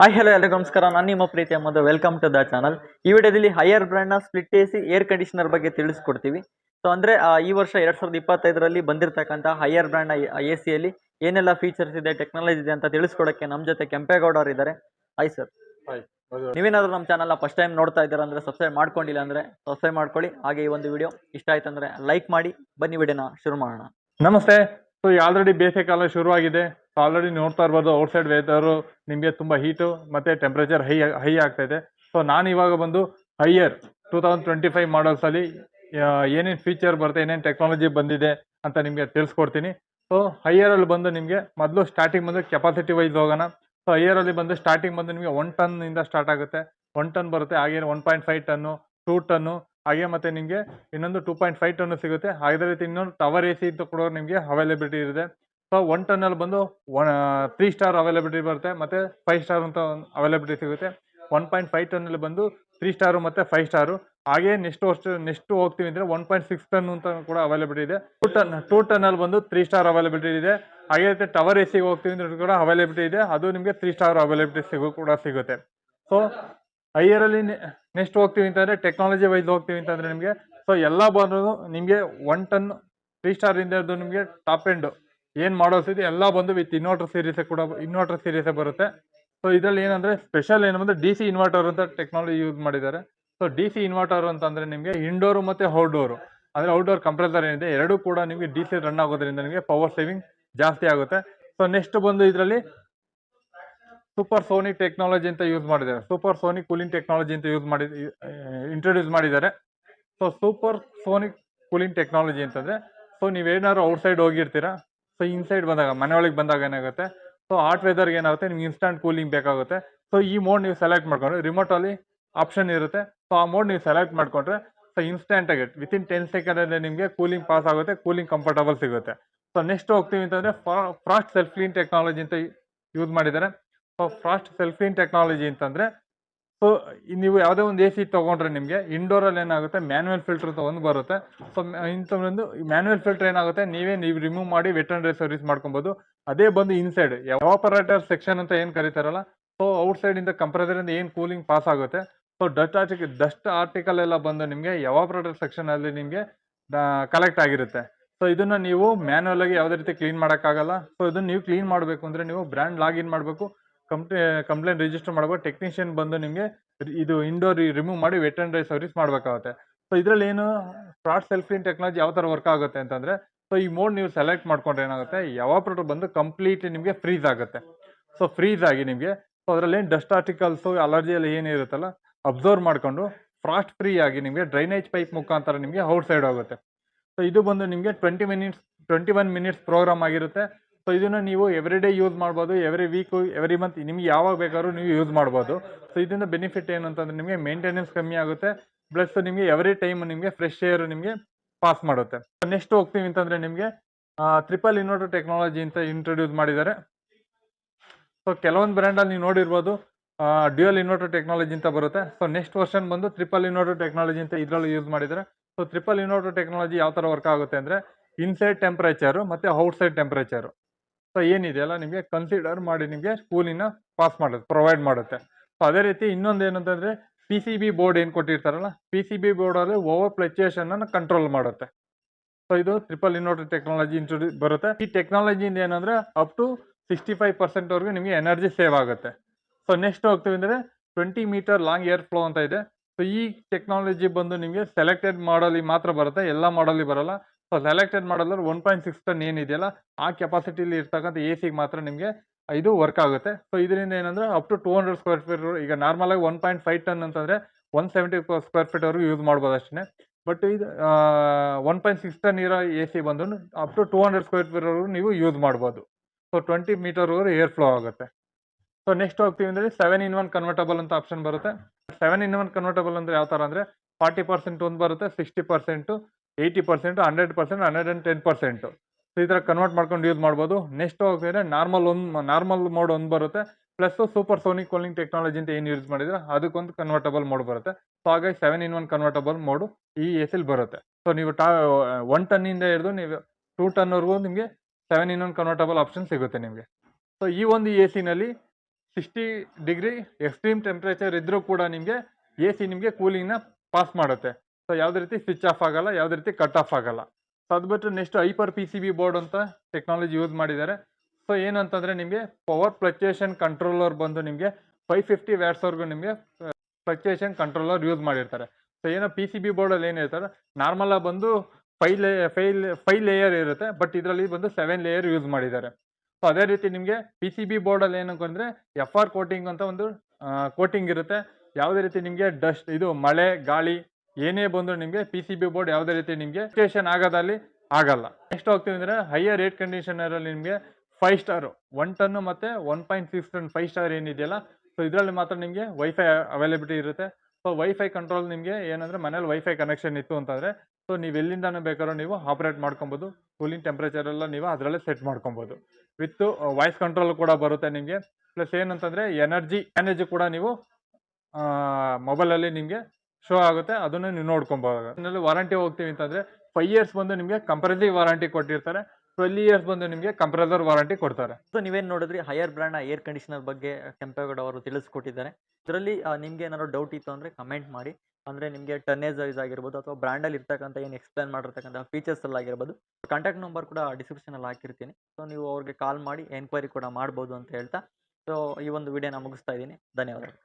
Hi hello ಎಲ್ಲರಿಗೂ ನಮಸ್ಕಾರ. ನಾನು ನಿಮ್ಮ ಪ್ರೀತಿ ಅಮ್ಮದು ವೆಲ್ಕಮ್ ಟು ದ ಚಾನಲ್ ಈ ವಿಡಿಯೋದಲ್ಲಿ ಹೈಯರ್ ಬ್ರ್ಯಾಂಡ್ನ split A C air conditioner ಬಗ್ಗೆ ತಿಳಿಸ್ಕೊಡ್ತೀವಿ. ಸೊ ಅಂದರೆ ಈ ವರ್ಷ ಎರಡು ಸಾವಿರದ ಇಪ್ಪತ್ತೈದರಲ್ಲಿ ಬಂದಿರತಕ್ಕಂಥ ಹೈಯರ್ ಬ್ರ್ಯಾಂಡ್ನ ಎ ಸಿಯಲ್ಲಿ ಏನೆಲ್ಲ ಫೀಚರ್ಸ್ ಇದೆ ಟೆಕ್ನಾಲಜಿ ಇದೆ ಅಂತ ತಿಳಿಸ್ಕೊಡೋಕ್ಕೆ ನಮ್ಮ ಜೊತೆ ಕೆಂಪೇಗೌಡ ಅವರು ಇದ್ದಾರೆ ಹಾಯ್ ಸರ್ ನೀವೇನಾದರೂ ನಮ್ಮ ಚಾನಲ್ನ ಫಸ್ಟ್ ಟೈಮ್ ನೋಡ್ತಾ ಇದ್ದೀರಾ ಅಂದರೆ ಸಬ್ಸ್ಕ್ರೈಬ್ ಮಾಡ್ಕೊಂಡಿಲ್ಲ ಅಂದರೆ ಸಬ್ಸ್ಕ್ರೈಬ್ ಮಾಡ್ಕೊಳ್ಳಿ. ಹಾಗೆ ಈ ಒಂದು ವಿಡಿಯೋ ಇಷ್ಟ ಆಯ್ತು ಅಂದರೆ ಲೈಕ್ ಮಾಡಿ. ಬನ್ನಿ ವಿಡಿಯೋನ ಶುರು ಮಾಡೋಣ. ನಮಸ್ತೆ. ಸೊ ಆಲ್ರೆಡಿ ಬೇಸಿಗೆ ಕಾಲ ಶುರುವಾಗಿದೆ. ಆಲ್ರೆಡಿ ನೋಡ್ತಾ ಇರ್ಬೋದು ಔಟ್ ಸೈಡ್ ವೆದರು ನಿಮಗೆ ತುಂಬ ಹೀಟು ಮತ್ತು ಟೆಂಪ್ರೇಚರ್ ಹೈ ಹೈ ಆಗ್ತಾ ಇದೆ. ಸೊ ನಾನು ಇವಾಗ ಬಂದು Haier two thousand twenty five ಮಾಡಲ್ಸಲ್ಲಿ ಏನೇನು ಫೀಚರ್ ಬರುತ್ತೆ, ಏನೇನು ಟೆಕ್ನಾಲಜಿ ಬಂದಿದೆ ಅಂತ ನಿಮಗೆ ತಿಳಿಸ್ಕೊಡ್ತೀನಿ. ಸೊ ಹೈಯರಲ್ಲಿ ಬಂದು ನಿಮಗೆ ಮೊದಲು ಸ್ಟಾರ್ಟಿಂಗ್ ಬಂದು ಕೆಪಾಸಿಟಿ ವೈಸ್ ಹೋಗೋಣ. ಸೊ ಹೈಯರಲ್ಲಿ ಬಂದು ಸ್ಟಾರ್ಟಿಂಗ್ ಬಂದು ನಿಮಗೆ ಒನ್ ಟನ್ನಿಂದ ಸ್ಟಾರ್ಟ್ ಆಗುತ್ತೆ. ಒನ್ ಟನ್ ಬರುತ್ತೆ ಹಾಗೆ one point five ton two ton ಹಾಗೆ ಮತ್ತೆ ನಿಮಗೆ ಇನ್ನೊಂದು ಟೂ ಪಾಯಿಂಟ್ ಫೈವ್ ಟನ್ನು ಸಿಗುತ್ತೆ. ಅದೇ ರೀತಿ ಇನ್ನೊಂದು ಟವರ್ ಎ ಸಿ ಅಂತ ಕೂಡ ನಿಮಗೆ ಅವೈಲೇಬಿಲಿಟಿ ಇದೆ ಸೊ ಒನ್ ಟನ್ನಲ್ಲಿ ಬಂದು ಒನ್ ತ್ರೀ ಸ್ಟಾರ್ ಅವೈಲೇಬಿಲಿಟಿ ಬರುತ್ತೆ, ಮತ್ತು ಫೈವ್ ಸ್ಟಾರ್ ಅಂತ ಅವೈಲೇಬಿಲಿಟಿ ಸಿಗುತ್ತೆ. ಒನ್ ಪಾಯಿಂಟ್ ಫೈವ್ ಟನ್ನಲ್ಲಿ ಬಂದು ತ್ರೀ ಸ್ಟಾರು ಮತ್ತು ಫೈವ್ ಸ್ಟಾರು ಹಾಗೆ ನೆಕ್ಸ್ಟ್ ವರ್ಷ ನೆಕ್ಸ್ಟ್ ಹೋಗ್ತೀವಿ ಅಂದರೆ ಒನ್ ಪಾಯಿಂಟ್ ಸಿಕ್ಸ್ ಟನ್ ಅಂತ ಕೂಡ ಅವೈಲೇಬಿಲಿಟಿ ಇದೆ. ಟೂ ಟನ್ ಟೂ ಟನ್ನಲ್ಲಿ ಬಂದು ತ್ರೀ ಸ್ಟಾರ್ ಅವೈಲೇಬಿಲಿಟಿ ಇದೆ. ಹಾಗೆ ರೀತಿ ಟವರ್ ಎ ಹೋಗ್ತೀವಿ ಅಂದ್ರೆ ಕೂಡ ಅವೈಲೇಬಿಲಿಟಿ ಇದೆ. ಅದು ನಿಮಗೆ ತ್ರೀ ಸ್ಟಾರ್ ಅವೈಲೇಬಿಲಿಟಿ ಸಿಗೋ, ಕೂಡ ಸಿಗುತ್ತೆ. ಸೊ ಹೈಯರಲ್ಲಿ ನೆಕ್ಸ್ಟ್ ಹೋಗ್ತೀವಿ ಅಂತಂದರೆ ಟೆಕ್ನಾಲಜಿ ವೈಸ್ ಹೋಗ್ತೀವಿ ಅಂತಂದರೆ ನಿಮಗೆ ಸೊ ಎಲ್ಲ ಬಂದರೂ ನಿಮಗೆ ಒನ್ ಟನ್ ತ್ರೀ ಸ್ಟಾರ್ ಇಂದ ನಿಮಗೆ ಟಾಪ್ ಎಂಡ್ ಏನು ಮಾಡೋಸ್ ಇದೆ ಎಲ್ಲ ಬಂದು ವಿತ್ ಇನ್ವರ್ಟರ್ ಸೀರೀಸೇ ಕೂಡ ಇನ್ವರ್ಟರ್ ಸೀರೀಸೇ ಬರುತ್ತೆ. ಸೊ ಇದರಲ್ಲಿ ಏನಂದರೆ ಸ್ಪೆಷಲ್ ಏನು ಬಂದರೆ ಡಿ ಸಿ ಇನ್ವರ್ಟರ್ ಅಂತ ಟೆಕ್ನಾಲಜಿ ಯೂಸ್ ಮಾಡಿದ್ದಾರೆ. ಸೊ ಡಿ ಸಿ ಇನ್ವರ್ಟರ್ ಅಂತಂದರೆ ನಿಮಗೆ ಇಂಡೋರು ಮತ್ತು ಔಟ್ಡೋರು ಅಂದರೆ ಔಟ್ಡೋರ್ ಕಂಪ್ರೆಸರ್ ಏನಿದೆ, ಎರಡೂ ಕೂಡ ನಿಮಗೆ ಡಿ ಸಿ ರನ್ ಆಗೋದ್ರಿಂದ ನಿಮಗೆ ಪವರ್ ಸೇವಿಂಗ್ ಜಾಸ್ತಿ ಆಗುತ್ತೆ. ಸೊ ನೆಕ್ಸ್ಟ್ ಬಂದು ಇದರಲ್ಲಿ ಸೂಪರ್ ಸೋನಿಕ್ ಟೆಕ್ನಾಲಜಿ ಅಂತ ಯೂಸ್ ಮಾಡಿದ್ದಾರೆ. ಸೂಪರ್ ಸೋನಿಕ್ ಕೂಲಿಂಗ್ ಟೆಕ್ನಾಲಜಿ ಅಂತ ಯೂಸ್ ಮಾಡಿ ಇಂಟ್ರೊಡ್ಯೂಸ್ ಮಾಡಿದ್ದಾರೆ. So super sonic cooling technology ಅಂತಂದರೆ ಸೊ ನೀವೇನಾದ್ರು ಔಟ್ಸೈಡ್ ಹೋಗಿರ್ತೀರಾ ಸೊ ಇನ್ಸೈಡ್ ಬಂದಾಗ ಮನೆ ಬಂದಾಗ ಏನಾಗುತ್ತೆ? ಸೊ ಹಾಟ್ ವೆದರ್ಗೆ ಏನಾಗುತ್ತೆ? ನಿಮ್ಗೆ ಇನ್ಸ್ಟಂಟ್ ಕೂಲಿಂಗ್ ಬೇಕಾಗುತ್ತೆ. ಸೊ ಈ ಮೋಡ್ ನೀವು ಸೆಲೆಕ್ಟ್ ಮಾಡ್ಕೊಂಡ್ರೆ ರಿಮೋಟಲ್ಲಿ ಆಪ್ಷನ್ ಇರುತ್ತೆ. ಸೊ ಆ ಮೋಡ್ ನೀವು ಸೆಲೆಕ್ಟ್ ಮಾಡ್ಕೊಂಡ್ರೆ ಸೊ ಇನ್ಸ್ಟೆಂಟಾಗಿ ವಿತಿನ್ ಟೆನ್ ಸೆಕೆಂಡಲ್ಲಿ ನಿಮಗೆ ಕೂಲಿಂಗ್ ಪಾಸ್ ಆಗುತ್ತೆ ಕೂಲಿಂಗ್ ಕಂಫರ್ಟಬಲ್ ಸಿಗುತ್ತೆ. ಸೊ ನೆಕ್ಸ್ಟ್ ಹೋಗ್ತೀವಿ ಅಂತಂದರೆ ಫ್ರಾಸ್ಟ್ ಸೆಲ್ಫ್ ಕ್ಲೀನ್ ಟೆಕ್ನಾಲಜಿ ಅಂತ ಯೂಸ್ ಮಾಡಿದ್ದಾರೆ. So frost self clean technology ಅಂತಂದರೆ ಸೊ ನೀವು ಯಾವುದೇ ಒಂದು ಎ ಸಿ ತೊಗೊಂಡ್ರೆ ನಿಮಗೆ ಇಂಡೋರಲ್ಲಿ ಏನಾಗುತ್ತೆ? ಮ್ಯಾನ್ಯಲ್ ಫಿಲ್ಟರ್ ಅಂತ ಒಂದು ಬರುತ್ತೆ. ಸೊ ಇಂಥ ಒಂದು ಮ್ಯಾನ್ಯಲ್ ಫಿಲ್ಟರ್ ಏನಾಗುತ್ತೆ? ನೀವೇ ನೀವು ರಿಮೂವ್ ಮಾಡಿ ವೆಟರ್ನರಿ ಸರ್ವಿಸ್ ಮಾಡ್ಕೊಬೋದು. ಅದೇ ಬಂದು ಇನ್ಸೈಡ್ ಎವಾಪರೇಟರ್ ಸೆಕ್ಷನ್ ಅಂತ ಏನು ಕರೀತಾರಲ್ಲ? ಸೊ ಔಟ್ಸೈಡಿಂದ ಕಂಪ್ರೆಸರಿಂದ ಏನು ಕೂಲಿಂಗ್ ಪಾಸ್ ಆಗುತ್ತೆ? ಸೊ ಡಸ್ಟ್ ಡಸ್ಟ್ ಆರ್ಟಿಕಲ್ ಎಲ್ಲ ಬಂದು ನಿಮಗೆ ಎವಾಪರೇಟರ್ ಸೆಕ್ಷನಲ್ಲಿ ನಿಮಗೆ ಕಲೆಕ್ಟ್ ಆಗಿರುತ್ತೆ. ಸೊ ಇದನ್ನು ನೀವು ಮ್ಯಾನ್ಯಲ್ ಆಗಿ ಯಾವುದೇ ರೀತಿ ಕ್ಲೀನ್ ಮಾಡೋಕ್ಕಾಗಲ್ಲ. ಸೊ ಇದನ್ನು ನೀವು ಕ್ಲೀನ್ ಮಾಡಬೇಕು ಅಂದರೆ ನೀವು ಬ್ರ್ಯಾಂಡ್ ಲಾಗಿನ್ ಮಾಡಬೇಕು. ಕಂಪ್ಲೇ, ಕಂಪ್ಲೇಂಟ್ ರಿಜಿಸ್ಟರ್ ಮಾಡಬೇಕು ಟೆಕ್ನಿಷಿಯನ್ ಬಂದು ನಿಮಗೆ ಇದು ಇಂಡೋರ್ ರಿಮೂವ್ ಮಾಡಿ ವೆಟರ್ನರಿ ಸರ್ವಿಸ್ ಮಾಡಬೇಕಾಗುತ್ತೆ. ಸೊ ಇದರಲ್ಲಿ ಏನು ಫ್ರಾಡ್ ಸೆಲ್ಫ್ ಕ್ಲೀನ್ ಟೆಕ್ನಾಲಜಿ ಯಾವ ಥರ ವರ್ಕ್ ಆಗುತ್ತೆ ಅಂತಂದರೆ ಸೊ ಈ ಮೋಡ್ ನೀವು ಸೆಲೆಕ್ಟ್ ಮಾಡ್ಕೊಂಡ್ರೆ ಏನಾಗುತ್ತೆ ಯಾವಾಪ್ರೇಟರ್ ಬಂದು ಕಂಪ್ಲೀಟ್ ನಿಮಗೆ ಫ್ರೀಸ್ ಆಗುತ್ತೆ. ಸೊ ಫ್ರೀಸ್ ಆಗಿ ನಿಮಗೆ ಸೊ ಅದರಲ್ಲಿ ಏನು ಡಸ್ಟ್ ಆರ್ಟಿಕಲ್ಸು ಅಲರ್ಜಿ ಎಲ್ಲ ಏನಿರುತ್ತಲ್ಲ ಅಬ್ಸರ್ವ್ ಮಾಡಿಕೊಂಡು ಫ್ರಾಸ್ಟ್ ಫ್ರೀ ಆಗಿ ನಿಮಗೆ ಡ್ರೈನೇಜ್ ಪೈಪ್ ಮುಖಾಂತರ ನಿಮಗೆ ಔಟ್ ಸೈಡ್ ಹೋಗುತ್ತೆ. ಸೊ ಇದು ಬಂದು ನಿಮಗೆ twenty minutes twenty one minutes program ಆಗಿರುತ್ತೆ. ಸೊ ಇದನ್ನು ನೀವು ಎವ್ರಿ ಡೇ ಯೂಸ್ ಮಾಡ್ಬೋದು ಎವ್ರಿ ವೀಕು ಎವ್ರಿ ಮಂತ್ ನಿಮ್ಗೆ ಯಾವಾಗ ಬೇಕಾದ್ರೂ ನೀವು ಯೂಸ್ ಮಾಡ್ಬೋದು. ಸೊ ಇದರಿಂದ ಬೆನಿಫಿಟ್ ಏನು ಅಂತಂದ್ರೆ ನಿಮಗೆ ಮೇಂಟೆನೆನ್ಸ್ ಕಮ್ಮಿ ಆಗುತ್ತೆ ಪ್ಲಸ್ ನಿಮಗೆ ಎವ್ರಿ ಟೈಮ್ ನಿಮಗೆ ಫ್ರೆಶ್ ಏರ್ ನಿಮಗೆ ಪಾಸ್ ಮಾಡುತ್ತೆ. ನೆಕ್ಸ್ಟ್ ಹೋಗ್ತೀವಿ ಅಂತಂದರೆ ನಿಮಗೆ ಟ್ರಿಪಲ್ ಇನ್ವರ್ಟರ್ ಟೆಕ್ನಾಲಜಿ ಅಂತ ಇಂಟ್ರೊಡ್ಯೂಸ್ ಮಾಡಿದ್ದಾರೆ. ಸೊ ಕೆಲವೊಂದು ಬ್ರ್ಯಾಂಡಲ್ಲಿ ನೀವು ನೋಡಿರ್ಬೋದು ಡ್ಯೂಯಲ್ ಇನ್ವರ್ಟರ್ ಟೆಕ್ನಾಲಜಿ ಅಂತ ಬರುತ್ತೆ. ಸೊ ನೆಕ್ಸ್ಟ್ ವರ್ಷನ್ ಬಂದು ಟ್ರಿಪಲ್ ಇನ್ವರ್ಟರ್ ಟೆಕ್ನಾಲಜಿ ಅಂತ ಇದರಲ್ಲಿ ಯೂಸ್ ಮಾಡಿದ್ದಾರೆ. ಸೊ ಟ್ರಿಪಲ್ ಇನ್ವರ್ಟರ್ ಟೆಕ್ನಾಲಜಿ ಯಾವ ಥರ ವರ್ಕ್ ಆಗುತ್ತೆ ಅಂದರೆ ಇನ್ಸೈಡ್ ಟೆಂಪ್ರೇಚರು ಮತ್ತು ಔಟ್ಸೈಡ್ ಟೆಂಪ್ರೇಚರು ಏನಿದೆಯಲ್ಲ, ನಿಮಗೆ ಕನ್ಸಿಡರ್ ಮಾಡಿ ನಿಮಗೆ ಸ್ಕೂಲಿನ ಪಾಸ್ ಮಾಡುತ್ತೆ ಪ್ರೊವೈಡ್ ಮಾಡುತ್ತೆ. ಸೊ ಅದೇ ರೀತಿ ಇನ್ನೊಂದು ಏನಂತಂದರೆ ಪಿ ಸಿ ಬಿ ಬೋರ್ಡ್ ಏನು ಕೊಟ್ಟಿರ್ತಾರಲ್ಲ ಪಿ ಸಿ ಬಿ ಬೋರ್ಡಲ್ಲಿ ಓವರ್ ಫ್ಲಕ್ಚುಯೇಷನನ್ನು ಕಂಟ್ರೋಲ್ ಮಾಡುತ್ತೆ. ಸೊ ಇದು ಟ್ರಿಪಲ್ ಇನ್ವರ್ಟರ್ ಟೆಕ್ನಾಲಜಿ ಇಂಟ್ರೊಡ್ಯೂಸ್ ಬರುತ್ತೆ. ಈ ಟೆಕ್ನಾಲಜಿಯಿಂದ ಏನಂದರೆ ಅಪ್ ಟು ಸಿಕ್ಸ್ಟಿ ಫೈವ್ ಪರ್ಸೆಂಟ್ವರೆಗೂ ನಿಮಗೆ ಎನರ್ಜಿ ಸೇವ್ ಆಗುತ್ತೆ. ಸೊ ನೆಕ್ಸ್ಟ್ ಹೋಗ್ತೀವಿ ಅಂದರೆ twenty meter long air flow ಅಂತ ಇದೆ. ಸೊ ಈ ಟೆಕ್ನಾಲಜಿ ಬಂದು ನಿಮಗೆ ಸೆಲೆಕ್ಟೆಡ್ ಮಾಡಲಿ ಮಾತ್ರ ಬರುತ್ತೆ, ಎಲ್ಲ ಮಾಡಲಿ ಬರಲ್ಲ. ಸೊ ಸೆಲೆಕ್ಟೆಡ್ ಮಾಡಲ್ಲ ಒನ್ ಪಾಯಿಂಟ್ ಸಿಕ್ಸ್ ಟನ್ ಏನಿದೆಯಲ್ಲ ಆ ಕೆಪಾಸಿಟಿಲಿ ಇರ್ತಕ್ಕಂಥ ಎ ಸಿಗೆ ಮಾತ್ರ ನಿಮಗೆ ಇದು ವರ್ಕ್ ಆಗುತ್ತೆ. ಸೊ ಇದರಿಂದ ಏನಂದ್ರೆ up to two hundred square feet ಈಗ ನಾರ್ಮಲಾಗಿ ಒನ್ ಪಾಯಿಂಟ್ ಫೈವ್ ಟನ್ ಅಂತಂದರೆ ಒನ್ ಸೆವೆಂಟಿ ಸ್ಕ್ವೇರ್ ಫೀಟ್ವರೆಗೂ ಯೂಸ್ ಮಾಡ್ಬೋದು ಅಷ್ಟೇ ಬಟ್ ಇದು ಒನ್ ಪಾಯಿಂಟ್ ಸಿಕ್ಸ್ ಟನ್ ಇರೋ ಎ ಸಿ ಬಂದು up to two hundred square ಫೀಟ್ವರೆಗೂ ನೀವು ಯೂಸ್ ಮಾಡ್ಬೋದು. ಸೊ ಟ್ವೆಂಟಿ ಮೀಟರ್ವರೆಗೂ ಏರ್ ಫ್ಲೋ ಆಗುತ್ತೆ. ಸೊ ನೆಕ್ಸ್ಟ್ ಹೋಗ್ತೀವಿ ಅಂದರೆ ಸೆವೆನ್ ಇನ್ ಒನ್ ಕನ್ವರ್ಟಬಲ್ ಅಂತ ಆಪ್ಷನ್ ಬರುತ್ತೆ. ಸೆವೆನ್ ಇನ್ ಒನ್ ಕನ್ವರ್ಟಬಲ್ ಅಂದರೆ ಯಾವ ಥರ ಅಂದರೆ ಫಾರ್ಟಿ ಪರ್ಸೆಂಟ್ ಒಂದು ಬರುತ್ತೆ sixty percent eighty percent hundred percent hundred and ten percent so ಈ ಥರ ಕನ್ವರ್ಟ್ ಮಾಡ್ಕೊಂಡು ಯೂಸ್ ಮಾಡ್ಬೋದು. ನೆಕ್ಸ್ಟ್ ಹೋಗ್ತಿದ್ರೆ ನಾರ್ಮಲ್ ಒಂದು ನಾರ್ಮಲ್ ಮೋಡ್ ಒಂದು ಬರುತ್ತೆ. Plus super sonic cooling technology ಅಂತ ಏನು ಯೂಸ್ ಮಾಡಿದ್ರೆ ಅದಕ್ಕೊಂದು ಕನ್ವರ್ಟಬಲ್ ಮೋಡ್ ಬರುತ್ತೆ. ಸೊ ಹಾಗಾಗಿ seven in one convertible mode ಈ ಎ ಸಿಲ್ ಬರುತ್ತೆ. ಸೊ ನೀವು ಟಾ ಒನ್ ಟನ್ನಿಂದ ಹಿಡಿದು ನೀವು ಟೂ ಟನ್ವರೆಗೂ ನಿಮಗೆ seven in one convertible option ಸಿಗುತ್ತೆ ನಿಮಗೆ. ಸೊ ಈ ಒಂದು ಎ ಸಿನಲ್ಲಿ ಸಿಕ್ಸ್ಟಿ ಡಿಗ್ರಿ ಎಕ್ಸ್ಟ್ರೀಮ್ ಟೆಂಪ್ರೇಚರ್ ಇದ್ದರೂ ಕೂಡ ನಿಮಗೆ ಎ ಸಿ ನಿಮಗೆ ಕೂಲಿಂಗ್ನ ಪಾಸ್ ಮಾಡುತ್ತೆ. ಸೊ ಯಾವುದೇ ರೀತಿ ಸ್ವಿಚ್ ಆಫ್ ಆಗಲ್ಲ, ಯಾವುದೇ ರೀತಿ ಕಟ್ ಆಫ್ ಆಗಲ್ಲ. ಸೊ ಅದು ಬಿಟ್ಟು next hyper P C B board ಅಂತ ಟೆಕ್ನಾಲಜಿ ಯೂಸ್ ಮಾಡಿದ್ದಾರೆ. ಸೊ ಏನಂತಂದರೆ ನಿಮಗೆ ಪವರ್ ಫ್ಲಕ್ಚುಯೇಷನ್ ಕಂಟ್ರೋಲರ್ ಬಂದು ನಿಮಗೆ ಫೈವ್ ಫಿಫ್ಟಿ ವ್ಯಾಟ್ಸ್ವರೆಗೂ ನಿಮಗೆ ಫ್ಲಕ್ಚುಯೇಷನ್ ಕಂಟ್ರೋಲರ್ ಯೂಸ್ ಮಾಡಿರ್ತಾರೆ. ಸೊ ಏನೋ ಪಿ ಸಿ ಬಿ ಬೋರ್ಡಲ್ಲಿ ಏನಿರ್ತಾರೆ ನಾರ್ಮಲಾಗಿ ಬಂದು ಫೈ ಲೇ ಫೈಲ್ ಫೈ ಲೇಯರ್ ಇರುತ್ತೆ ಬಟ್ ಇದರಲ್ಲಿ ಬಂದು ಸೆವೆನ್ ಲೇಯರ್ ಯೂಸ್ ಮಾಡಿದ್ದಾರೆ. ಸೊ ಅದೇ ರೀತಿ ನಿಮಗೆ ಪಿ ಸಿ ಬಿ ಬೋರ್ಡಲ್ಲಿ ಏನಕ್ಕೆ ಅಂದರೆ ಎಫ್ ಆರ್ ಕೋಟಿಂಗ್ ಅಂತ ಒಂದು ಕೋಟಿಂಗ್ ಇರುತ್ತೆ. ಯಾವುದೇ ರೀತಿ ನಿಮಗೆ ಡಸ್ಟ್ ಇದು ಮಳೆ, ಗಾಳಿ ಏನೇ ಬಂದರೂ ನಿಮಗೆ ಪಿ ಸಿ ಬಿ ಬೋರ್ಡ್ ಯಾವುದೇ ರೀತಿ ನಿಮಗೆ ಸ್ಟೇಷನ್ ಆಗೋದಲ್ಲಿ ಆಗಲ್ಲ. ನೆಕ್ಸ್ಟ್ ಹೋಗ್ತೀವಿ ಅಂದರೆ ಹೈಯರ್ ರೇಟ್ ಕಂಡೀಷನರಲ್ಲಿ ನಿಮಗೆ ಫೈವ್ ಸ್ಟಾರ್ ಒನ್ ಟನ್ನು ಮತ್ತು one point six ton five star ಏನಿದೆಯಲ್ಲ ಸೊ ಇದರಲ್ಲಿ ಮಾತ್ರ ನಿಮಗೆ ವೈಫೈ ಅವೈಲಬಿಲಿಟಿ ಇರುತ್ತೆ. ಸೊ ವೈಫೈ ಕಂಟ್ರೋಲ್ ನಿಮಗೆ ಏನಂದರೆ ಮನೇಲಿ ವೈಫೈ ಕನೆಕ್ಷನ್ ಇತ್ತು ಅಂತಂದರೆ ಸೊ ನೀವು ಎಲ್ಲಿಂದನೂ ಬೇಕಾದ್ರೂ ನೀವು ಆಪ್ರೇಟ್ ಮಾಡ್ಕೊಬೋದು. ಕೂಲಿಂಗ್ ಟೆಂಪ್ರೇಚರ್ ಎಲ್ಲ ನೀವು ಅದರಲ್ಲೇ ಸೆಟ್ ಮಾಡ್ಕೊಬೋದು. ವಿತ್ ವಾಯ್ಸ್ ಕಂಟ್ರೋಲ್ ಕೂಡ ಬರುತ್ತೆ ನಿಮಗೆ. ಪ್ಲಸ್ ಏನಂತಂದರೆ ಎನರ್ಜಿ ಮ್ಯಾನೇಜ್ ಕೂಡ ನೀವು ಮೊಬೈಲಲ್ಲಿ ನಿಮಗೆ ಶೋ ಆಗುತ್ತೆ, ಅದನ್ನ ನೀವು ನೋಡ್ಕೊಬೋದು. ವಾರಂಟಿ ಹೋಗ್ತೀವಿ ಅಂತಂದ್ರೆ ಫೈವ್ ಇಯರ್ಸ್ ಬಂದು ನಿಮಗೆ ಕಂಪ್ರೆಸಿವ್ ವಾರಂಟಿ ಕೊಟ್ಟಿರ್ತಾರೆ ಟ್ವೆಲ್ ಇಯರ್ಸ್ ಬಂದು ನಿಮಗೆ ಕಂಪ್ರೆಸರ್ ವಾರಂಟಿ ಕೊಡ್ತಾರೆ. ಸೊ ನೀವೇನ್ ನೋಡಿದ್ರಿ? ಹೈಯರ್ ಬ್ರ್ಯಾಂಡ್ ಏರ್ ಕಂಡೀಷನರ್ ಬಗ್ಗೆ ಕೆಂಪೇಗೌಡ ಅವರು ತಿಳಿಸ್ಕೊಟ್ಟಿದ್ದಾರೆ. ಇದರಲ್ಲಿ ನಿಮಗೆ ಏನಾದ್ರು ಡೌಟ್ ಇತ್ತು ಅಂದ್ರೆ ಕಮೆಂಟ್ ಮಾಡಿ. ಅಂದ್ರೆ ನಿಮಗೆ ಟರ್ನೇಜ್ ವೈಸ್ ಆಗಿರ್ಬೋದು, ಅಥವಾ ಬ್ರ್ಯಾಂಡಲ್ಲಿ ಇರ್ತಕ್ಕಂಥ ಏನು ಎಕ್ಸ್ಪ್ಲೇನ್ ಮಾಡಿರ್ತಕ್ಕಂಥ ಫೀಚರ್ಸ್ ಎಲ್ಲ ಆಗಿರ್ಬೋದು ಕಾಂಟ್ಯಾಕ್ಟ್ ನಂಬರ್ ಕೂಡ ಡಿಸ್ಕ್ರಿಪ್ಷನಲ್ಲಿ ಹಾಕಿರ್ತೀನಿ. ಸೊ ನೀವು ಅವ್ರಿಗೆ ಕಾಲ್ ಮಾಡಿ ಎನ್ಕ್ವೈರಿ ಕೂಡ ಮಾಡ್ಬೋದು ಅಂತ ಹೇಳ್ತಾ ಸೊ ಈ ಒಂದು ವಿಡಿಯೋನ ಮುಗಿಸ್ತಾ ಇದ್ದೀನಿ. ಧನ್ಯವಾದಗಳು.